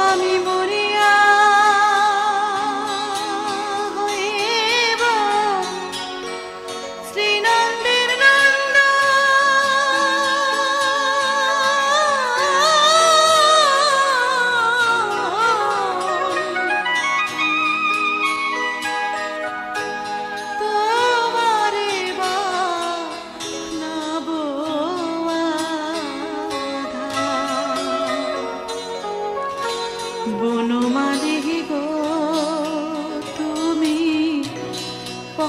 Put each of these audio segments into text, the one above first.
আমি মরি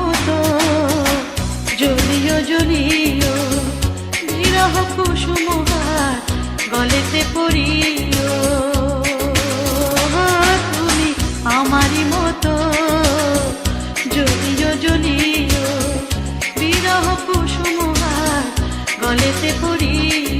মতো, জ্বলিও জ্বলিও বিরহ কুসুম হাত গলেতে পড়িও তুমি আমারই মতো, জ্বলিও জ্বলিও বিরহ কুসুম হাত গলেতে পড়িও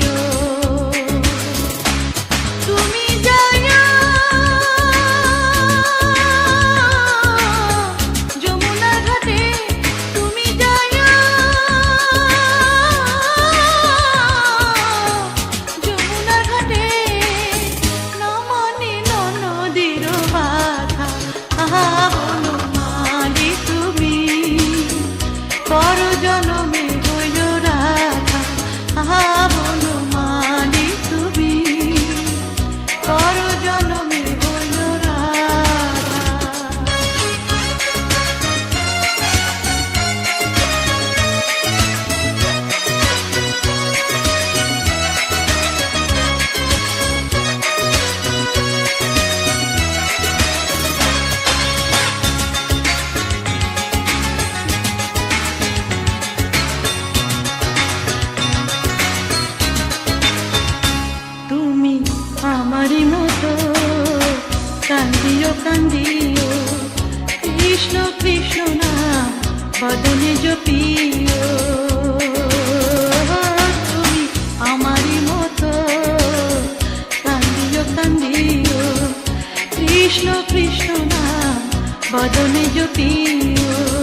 তৃষ্ণা বদনে জপিও। তুমি আমারই মতো কান্দিও কান্দিও। কৃষ্ণ কৃষ্ণা বদনে জপিও।